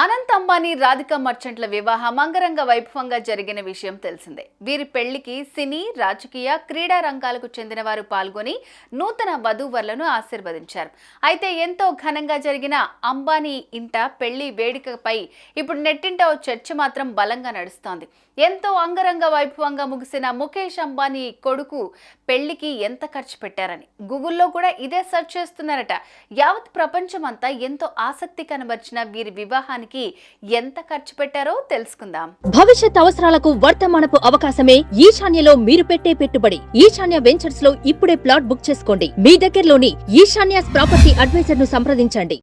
అనంత్ అంబానీ రాధిక మర్చెంట్ల వివాహం అంగరంగ వైభవంగా జరిగిన విషయం తెలిసిందే. వీరి పెళ్ళికి సినీ రాజకీయ క్రీడా రంగాలకు చెందిన వారు పాల్గొని నూతన వధూవరులను ఆశీర్వదించారు. అయితే ఎంతో ఘనంగా జరిగిన అంబానీ ఇంట పెళ్ళి వేడుకపై ఇప్పుడు నెట్టింట ఓ చర్చ మాత్రం బలంగా నడుస్తోంది. ఎంతో అంగరంగ వైభవంగా ముగిసిన ముఖేష్ అంబానీ కొడుకు పెళ్ళికి ఎంత ఖర్చు పెట్టారని గూగుల్లో కూడా ఇదే సెర్చ్ చేస్తున్నారట. యావత్ ప్రపంచమంతా ఎంతో ఆసక్తి కనబర్చిన వీరి వివాహాన్ని వివాహానికి ఎంత ఖర్చు పెట్టారో తెలుసుకుందాం. భవిష్యత్ అవసరాలకు వర్తమానపు అవకాశమే ఈశాన్యలో మీరు పెట్టే పెట్టుబడి. ఈశాన్య వెంచర్స్లో ఇప్పుడే ప్లాట్ బుక్ చేసుకోండి. మీ దగ్గరలోని ఈశాన్యాస్ ప్రాపర్టీ అడ్వైజర్ను సంప్రదించండి.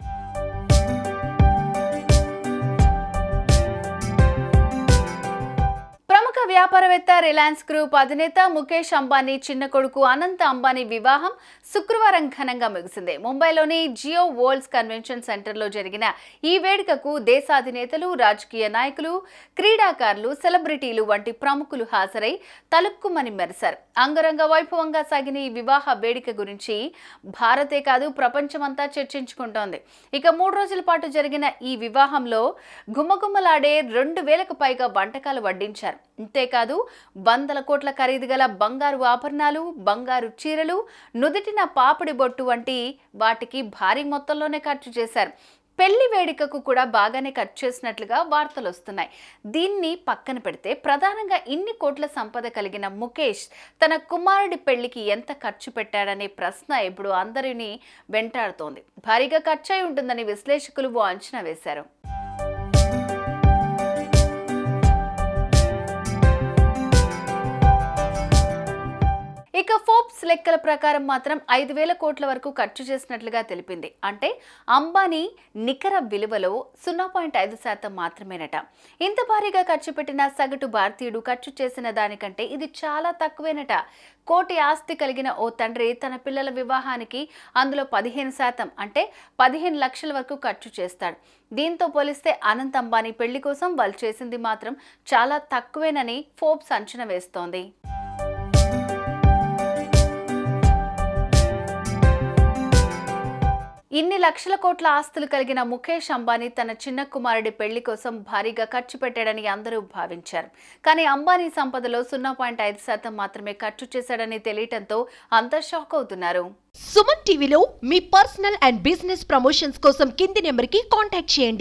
వ్యాపారవేత్త రిలయన్స్ గ్రూప్ అధినేత ముఖేష్ అంబానీ చిన్న కొడుకు అనంత్ అంబానీ వివాహం శుక్రవారం ఘనంగా ముగిసింది. ముంబైలోని జియో వరల్డ్స్ కన్వెన్షన్ సెంటర్లో జరిగిన ఈ వేడుకకు దేశాధినేతలు రాజకీయ నాయకులు క్రీడాకారులు సెలబ్రిటీలు వంటి ప్రముఖులు హాజరై తలుక్కుమని మెరిశారు. అంగరంగ వైభవంగా సాగిన ఈ వివాహ వేడుక గురించి భారతే కాదు ప్రపంచమంతా చర్చించుకుంటోంది. ఇక మూడు రోజుల పాటు జరిగిన ఈ వివాహంలో గుమ్మగుమ్మలాడే రెండు వేలకు పైగా వంటకాలు వడ్డించారు. అంతేకాదు కాదు వందల కోట్ల ఖరీదు గల బంగారు ఆభరణాలు బంగారు చీరలు నుదిటిన పాపిడి బొట్టు వంటి వాటికి భారీ మొత్తంలోనే ఖర్చు చేశారు. పెళ్ళి వేడుకకు కూడా బాగానే ఖర్చు చేసినట్లుగా వార్తలు వస్తున్నాయి. దీన్ని పక్కన పెడితే ప్రధానంగా ఇన్ని కోట్ల సంపద కలిగిన ముఖేష్ తన కుమారుడి పెళ్ళికి ఎంత ఖర్చు పెట్టాడనే ప్రశ్న ఇప్పుడు అందరినీ వెంటాడుతోంది. భారీగా ఖర్చు అయి ఉంటుందని విశ్లేషకులు ఓ అంచనా వేశారు. లెక్కల ప్రకారం మాత్రం ఐదు వేల కోట్ల వరకు ఖర్చు చేసినట్లుగా తెలిపింది. అంటే అంబానీ నికర విలువలో సున్నా పాయింట్ ఐదు శాతం మాత్రమేనట. ఇంత భారీగా ఖర్చు పెట్టిన సగటు భారతీయుడు ఖర్చు చేసిన దానికంటే ఇది చాలా తక్కువేనట. కోటి ఆస్తి కలిగిన ఓ తండ్రి తన పిల్లల వివాహానికి అందులో పదిహేను శాతం అంటే పదిహేను లక్షల వరకు ఖర్చు చేస్తాడు. దీంతో పోలిస్తే అనంత్ అంబానీ పెళ్ళి కోసం వాళ్ళు చేసింది మాత్రం చాలా తక్కువేనని ఫోర్బ్స్ అంచనా వేస్తోంది. ఇన్ని లక్షల కోట్ల ఆస్తులు కలిగిన ముఖేష్ అంబానీ తన చిన్న కుమారుడి పెళ్ళి కోసం భారీగా ఖర్చు పెట్టాడని అందరూ భావించారు. కానీ అంబానీ సంపదలో సున్నా పాయింట్ ఐదు శాతం మాత్రమే ఖర్చు చేశాడని తెలియటంతో అంతా షాక్ అవుతున్నారు. సుమన్ టీవీలో మీ పర్సనల్ అండ్ బిజినెస్ ప్రమోషన్స్ కోసం కింది నెంబర్కి కాంటాక్ట్ చేయండి.